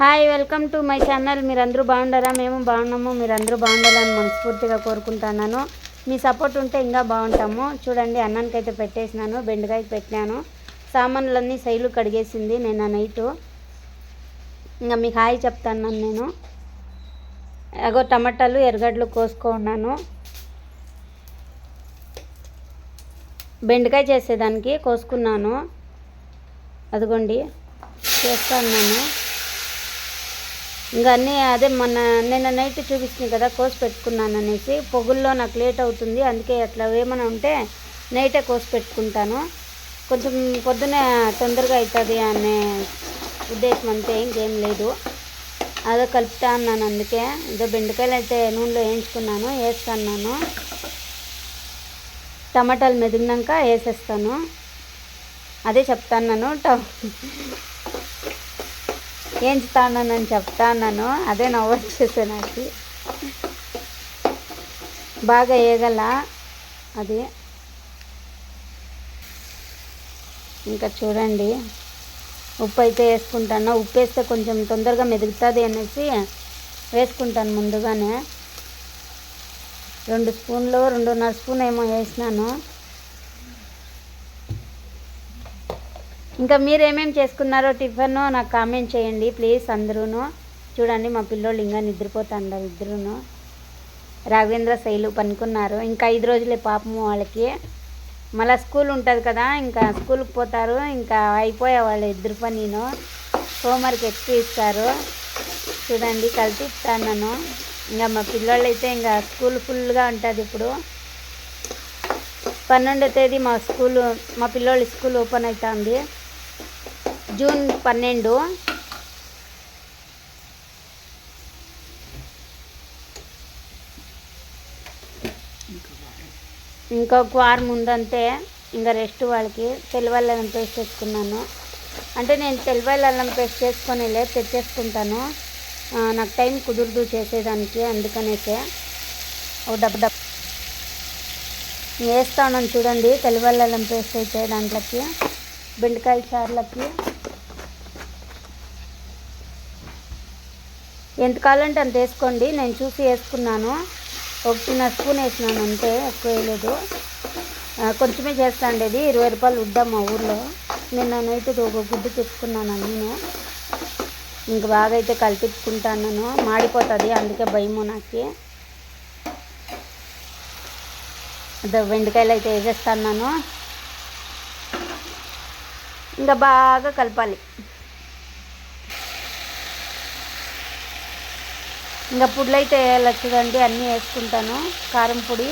Hi welcome to my channel. మీరందరూ బాగుండారా? మేము బాగున్నాము. మీరందరూ బాగుండాలని మనస్ఫూర్తిగా కోరుకుంటున్నాను. మీ సపోర్ట్ ఉంటే ఇంకా బాగుంటాము. చూడండి అన్నానికి అయితే పెట్టేసినాను బెండకాయ పెట్టినాను. సామాన్లన్నీ శైలు కడిగేసింది నేను ఆ నైటు. ఇంకా మీకు హాయ్ చెప్తాను నేను. అగో టమాటాలు ఎర్రగడ్డలు కోసుకున్నాను బెండకాయ చేసేదానికి కోసుకున్నాను. అదిగోండి చేస్తాను ఇంకా అన్నీ అదే మొన్న నిన్న నైట్ చూపించింది కదా కోసి పెట్టుకున్నాను అనేసి. పొగుల్లో నాకు లేట్ అవుతుంది అందుకే అట్లా ఏమైనా ఉంటే నైటే కోసి పెట్టుకుంటాను. కొంచెం పొద్దునే తొందరగా అవుతుంది అనే ఉద్దేశం అంతే ఇంకేం లేదు. అదో కలుపుతా అన్నాను అందుకే. ఇదో బెండకాయలు అయితే నూనెలో వేయించుకున్నాను వేస్తాను టమాటాలు మెదిగినాక వేసేస్తాను. అదే చెప్తాను ఏంచుతా ఉన్నానని చెప్తా అన్నాను అదే నవ్వు వచ్చేసే నాకు. బాగా వేయగల అది. ఇంకా చూడండి ఉప్పు అయితే వేసుకుంటాను. ఉప్పు వేస్తే కొంచెం తొందరగా మెదుగుతుంది అనేసి వేసుకుంటాను ముందుగానే. రెండు స్పూన్లు రెండున్నర స్పూన్ ఏమో వేసినాను. ఇంకా మీరు ఏమేమి చేసుకున్నారో టిఫిన్ నాకు కామెంట్ చేయండి ప్లీజ్ అందరూను. చూడండి మా పిల్లోళ్ళు ఇంకా నిద్రపోతాండారు ఇద్దరును. రాఘవేంద్ర శైలు పనుకున్నారు. ఇంకా ఐదు రోజులే పాపము వాళ్ళకి. మళ్ళీ స్కూల్ ఉంటుంది కదా ఇంకా స్కూల్కి పోతారు. ఇంకా అయిపోయే వాళ్ళు ఇద్దరు పనిను. హోంవర్క్ ఎక్కువ ఇస్తారు. చూడండి కలిసి ఇస్తాను ఇంకా మా పిల్లోళ్ళు అయితే ఇంకా స్కూల్ ఫుల్గా ఉంటుంది ఇప్పుడు. పన్నెండో తేదీ మా స్కూలు మా పిల్లోళ్ళ స్కూల్ ఓపెన్ అవుతుంది జూన్ పన్నెండు. ఇంకొక వారం ఉందంతే ఇంకా రెస్ట్ వాళ్ళకి తెల్లవల్ల అల్లం పేస్ట్ చేసుకున్నాను. అంటే నేను తెల్లవల్ల అల్లం పేస్ట్ చేసుకొని లేదు తెచ్చేసుకుంటాను. నాకు టైం కుదురదు చేసేదానికి అందుకనేసే. ఒక డబ్బు డబ్బు వేస్తాను చూడండి తెల్లవల్ల అల్లం పేస్ట్ అయితే దాంట్లోకి. బెండకాయ చారులకి. ఎంత కావాలంటే అంత వేసుకోండి. నేను చూసి వేసుకున్నాను. ఒకటిన్నర స్పూన్ వేసినాను అంతే ఎక్కువ వేయలేదు. కొంచెమే చేస్తాండి ఇది ఇరవై రూపాయలు ఉద్దాం మా ఊర్లో. నిన్న నైట్ ఒక గుడ్డు తెచ్చుకున్నాను నేను. ఇంక బాగా అయితే కలిపించుకుంటాను మాడిపోతుంది అందుకే భయము నాకు. అదే బెండకాయలు అయితే వేసేస్తాను ఇంకా బాగా కలపాలి. ఇంకా పుడ్లు అయితే వేయాలి చూడండి అన్నీ వేసుకుంటాను. కారం పొడి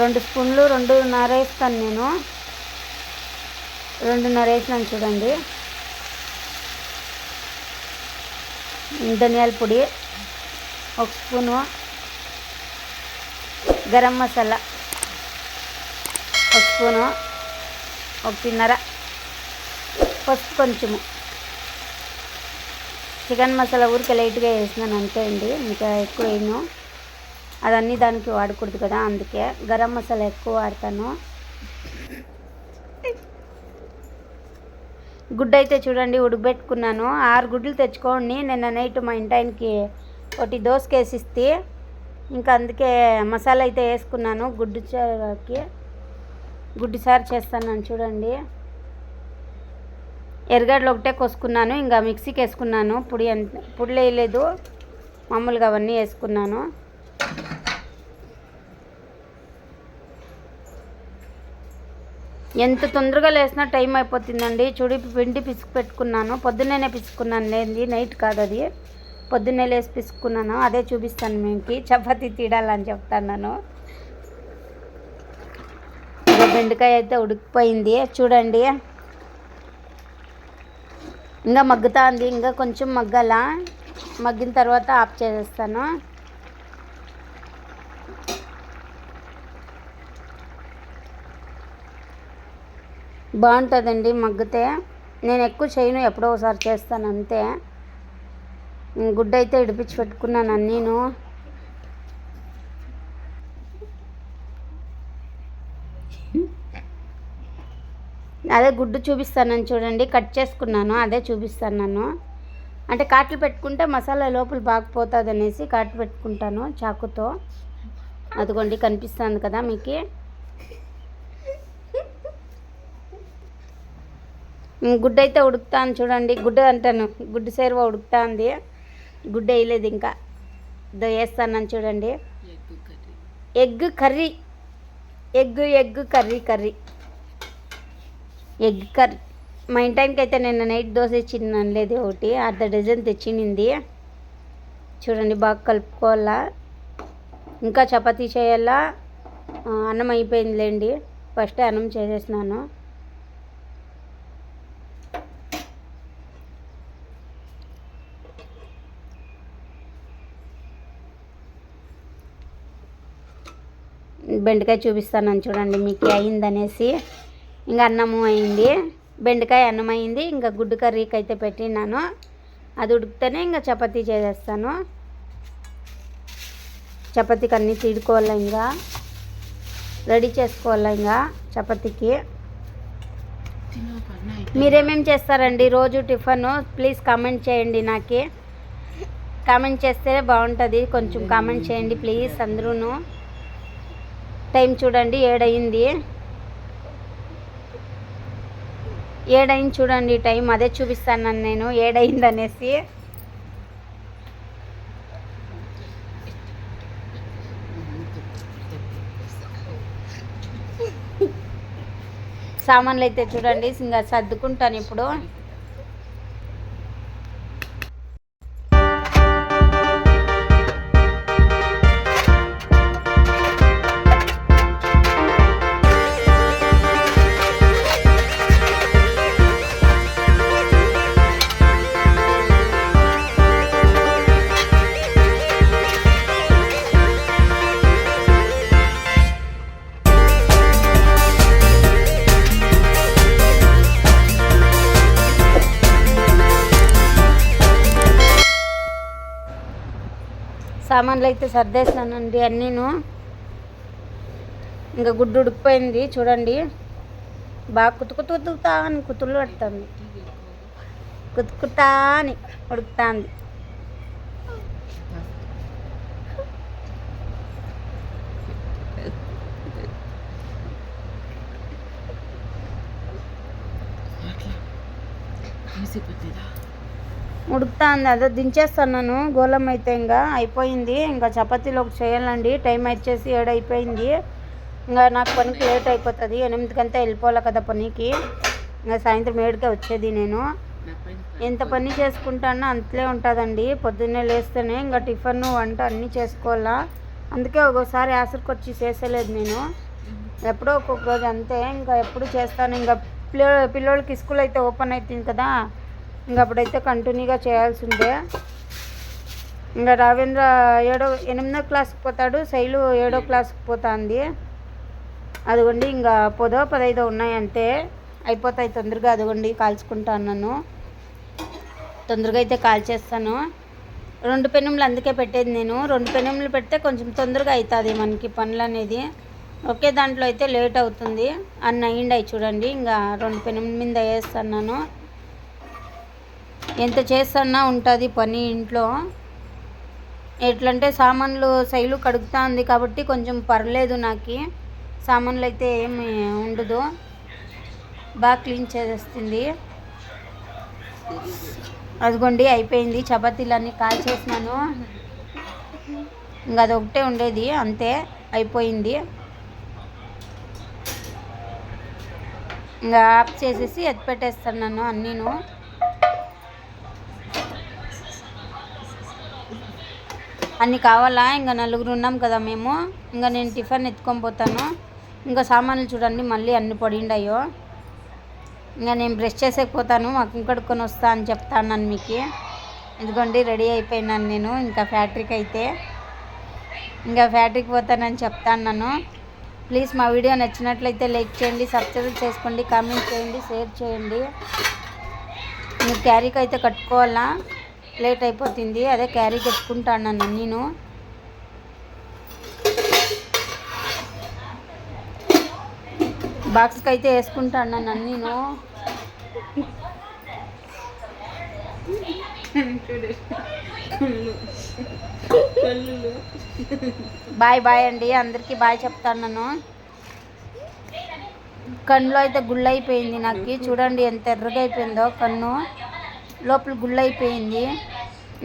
రెండు స్పూన్లు రెండున్నర వేస్తాను నేను. రెండున్నర వేసినాను చూడండి. ధనియాల పొడి ఒక స్పూను గరం మసాలా ఒక స్పూను ఒకటిన్నర పసుపు కొంచెము. చికెన్ మసాలా ఊరికే లైట్గా వేసినాను అంతే అండి. ఇంకా ఎక్కువ వేయను. అదన్నీ దానికి వాడకూడదు కదా అందుకే గరం మసాలా ఎక్కువ వాడతాను. గుడ్డు అయితే చూడండి ఉడకబెట్టుకున్నాను ఆరు గుడ్లు తెచ్చుకోండి. నిన్న నైట్ మా ఇంటాయనకి ఒకటి దోసకేసిస్తే ఇంకా అందుకే మసాలా అయితే వేసుకున్నాను. గుడ్డు చారుకి గుడ్డు సారు చేస్తాను చూడండి. ఎర్రగడ్డలు ఒకటే కోసుకున్నాను ఇంకా మిక్సీకి వేసుకున్నాను. పొడి అంత పొడిలో వేయలేదు. మామూలుగా అవన్నీ వేసుకున్నాను. ఎంత తొందరగా లేసినా టైం అయిపోతుందండి. చూడి పిండి పిసుకు పెట్టుకున్నాను. పొద్దున్నేనే పిసుకున్నాను. లేని నైట్ కాదు అది. పొద్దున్నే లేసి పిసుకున్నాను. అదే చూపిస్తాను మీకు. చపాతి తీడాలని చెప్తాను ఇక బెండకాయ అయితే ఉడికిపోయింది. చూడండి. ఇంకా మగ్గుతా ఉంది. ఇంకా కొంచెం మగ్గల. మగ్గిన తర్వాత ఆఫ్ చేసేస్తాను. బాగుంటుందండి మగ్గితే. నేను ఎక్కువ చేయను ఎప్పుడో ఒకసారి చేస్తాను అంతే. గుడ్డ అయితే ఇడిపించి పెట్టుకున్నాను నేను అదే గుడ్డు చూపిస్తానని చూడండి కట్ చేసుకున్నాను అదే చూపిస్తాను అంటే కాట్లు పెట్టుకుంటే మసాలా లోపల బాగుపోతుంది అనేసి కాట్లు పెట్టుకుంటాను చాకుతో. అదిగోండి కనిపిస్తుంది కదా మీకు. గుడ్డు అయితే ఉడుకుతాను చూడండి గుడ్డు అంటాను గుడ్డు సేరువ ఉడుకుతాంది. గుడ్డు వేయలేదు ఇంకా. ఇదో వేస్తానని చూడండి. Egg curry egg egg curry curry. Egg curry. మా ఇంటానికి అయితే నిన్న నైట్ దోశ ఇచ్చింది లేదు ఒకటి అర్ధ డజన్ తెచ్చింది. చూడండి బాగా కలుపుకోవాలా? ఇంకా చపాతీ చేయాలా? అన్నం అయిపోయిందిలేండి. ఫస్టే అన్నం చేసేసినాను. బెండకాయ చూపిస్తాను చూడండి మీకు అయిందనేసి. ఇంకా అన్నము అయింది బెండకాయ అన్నం అయింది ఇంకా గుడ్డు కర్రీకి అయితే పెట్టినాను అది ఉడికితేనే ఇంకా చపాతీ చేసేస్తాను. చపాతీకి అన్నీ తీడుకోవాలి ఇంకా? రెడీ చేసుకోవాలి ఇంకా చపాతీకి? మీరేమేం చేస్తారండి రోజు టిఫను? ప్లీజ్ కామెంట్ చేయండి నాకు. కామెంట్ చేస్తే బాగుంటుంది. కొంచెం కామెంట్ చేయండి ప్లీజ్ అందరూను. టైం చూడండి ఏడయింది. ఏడైంది చూడండి టైం అదే చూపిస్తాను నేను ఏడైంది అనేసి. సామాన్లు అయితే చూడండి ఇంకా సర్దుకుంటాను ఇప్పుడు. సామాన్లు అయితే సర్దేసినానండి అన్నీను. ఇంకా గుడ్డు ఉడికిపోయింది చూడండి. బాగా కుతుకుతు కుతుకుతా అని కుతులు పడుతుంది. కుతుకుతా అని ఉడుకుతుంది. ఉడుకుతుంది. అదే దించేస్తున్నాను గోళం అయితే ఇంకా అయిపోయింది. ఇంకా చపాతీలోకి చేయాలండి. టైం వచ్చేసి ఏడు అయిపోయింది. ఇంకా నాకు పనికి లేట్ అయిపోతుంది. ఎనిమిదికంతా వెళ్ళిపోవాలి కదా పనికి. ఇంకా సాయంత్రం ఏడుకే వచ్చేది నేను. ఎంత పని చేసుకుంటానో అంతలే ఉంటుందండి. పొద్దున్నే లేస్తేనే ఇంకా టిఫిన్ వంట అన్నీ చేసుకోవాలా. అందుకే ఒక్కోసారి ఆసరికి వచ్చి చేసేలేదు నేను. ఎప్పుడో ఒక్కొక్క రోజు అంతే. ఇంకా ఎప్పుడు చేస్తాను. ఇంకా పిల్ల పిల్లోళ్ళకి స్కూల్ అయితే ఓపెన్ అవుతుంది కదా. ఇంకా అప్పుడైతే కంటిన్యూగా చేయాల్సిందే. ఇంకా రావేంద్ర ఏడో ఎనిమిదో క్లాస్కి పోతాడు శైలు ఏడో క్లాస్కి పోతుంది. అదిగోండి ఇంకా పదో పదైదో ఉన్నాయి అంతే అయిపోతాయి తొందరగా. అదిగోండి కాల్చుకుంటాను నన్ను. తొందరగా అయితే కాల్చేస్తాను రెండు పెనుములు అందుకే పెట్టేది నేను. రెండు పెనుములు పెడితే కొంచెం తొందరగా అవుతుంది మనకి పనులు అనేది ఒకే దాంట్లో అయితే లేట్ అవుతుంది. అన్న అయ్యిండాయి చూడండి. ఇంకా రెండు పెనుముల మీద వేస్తున్నాను ఎంత చేస్తున్నా ఉంటుంది పని ఇంట్లో. ఎట్లంటే సామాన్లు శైలు కడుగుతా ఉంది కాబట్టి కొంచెం పర్లేదు నాకు. సామాన్లు అయితే ఏమి ఉండదు. బాగా క్లీన్ చేసేస్తుంది. అదిగోండి అయిపోయింది. చపాతీలన్నీ కాల్చేసినాను. ఇంకా అది ఒకటే ఉండేది అంతే అయిపోయింది. ఇంకా ఆఫ్ చేసేసి ఎత్తిపెట్టేస్తాను పెట్టేస్తున్నాను అన్నీను. అన్ని కావాలా? ఇంకా నలుగురు ఉన్నాం కదా మేము. ఇంకా నేను టిఫిన్ ఎత్తుకొని పోతాను. ఇంకా సామాన్లు చూడండి మళ్ళీ అన్ని పడిండాయో. ఇంకా నేను బ్రష్ చేసేకపోతాను మాకు కడుక్కొని వస్తా అని చెప్తాను నన్ను మీకు. ఇదిగోండి రెడీ అయిపోయినాను నేను ఇంకా ఫ్యాక్టరీకి అయితే. ఇంకా ఫ్యాక్టరీకి పోతానని చెప్తాను నన్ను ప్లీజ్ మా వీడియో నచ్చినట్లయితే లైక్ చేయండి సబ్స్క్రైబ్ చేసుకోండి కామెంట్ చేయండి షేర్ చేయండి. మీరు క్యారీకి అయితే కట్టుకోవాలా? లేట్ అయిపోతుంది. అదే క్యారీ కట్టుకుంటాను నేను బాక్స్కి అయితే వేసుకుంటాను నన్ను నేను బాయ్ బాయ్ అండి. అందరికీ బాయ్ చెప్తాను నన్ను. కన్నులో అయితే గుళ్ళు అయిపోయింది నాకు. చూడండి ఎంత ఎర్రగా అయిపోయిందో కన్ను. లోపల గుళ్ళు అయిపోయింది.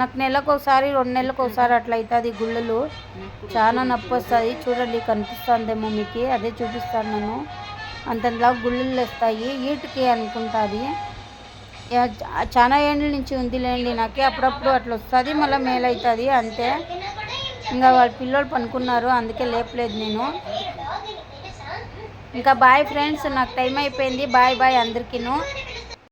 నాకు నెలకు ఒకసారి రెండు నెలలకు ఒకసారి అట్లా అవుతుంది గుళ్ళలు. చాలా నొప్పి వస్తుంది చూడండి కనిపిస్తుందేమో మీకు. అదే చూపిస్తాను నేను. అంతలా గుళ్ళలు వస్తాయి. వీటికి అనుకుంటుంది. చాలా ఏండ్ల నుంచి ఉందిలేండి నాకు. అప్పుడప్పుడు అట్లా వస్తుంది మళ్ళీ మేలు అవుతుంది అంతే. ఇంకా వాళ్ళ పిల్లలు పనుకున్నారు అందుకే లేపలేదు నేను. ఇంకా బాయ్ ఫ్రెండ్స్ నాకు టైం అయిపోయింది. Bye bye అందరికీను.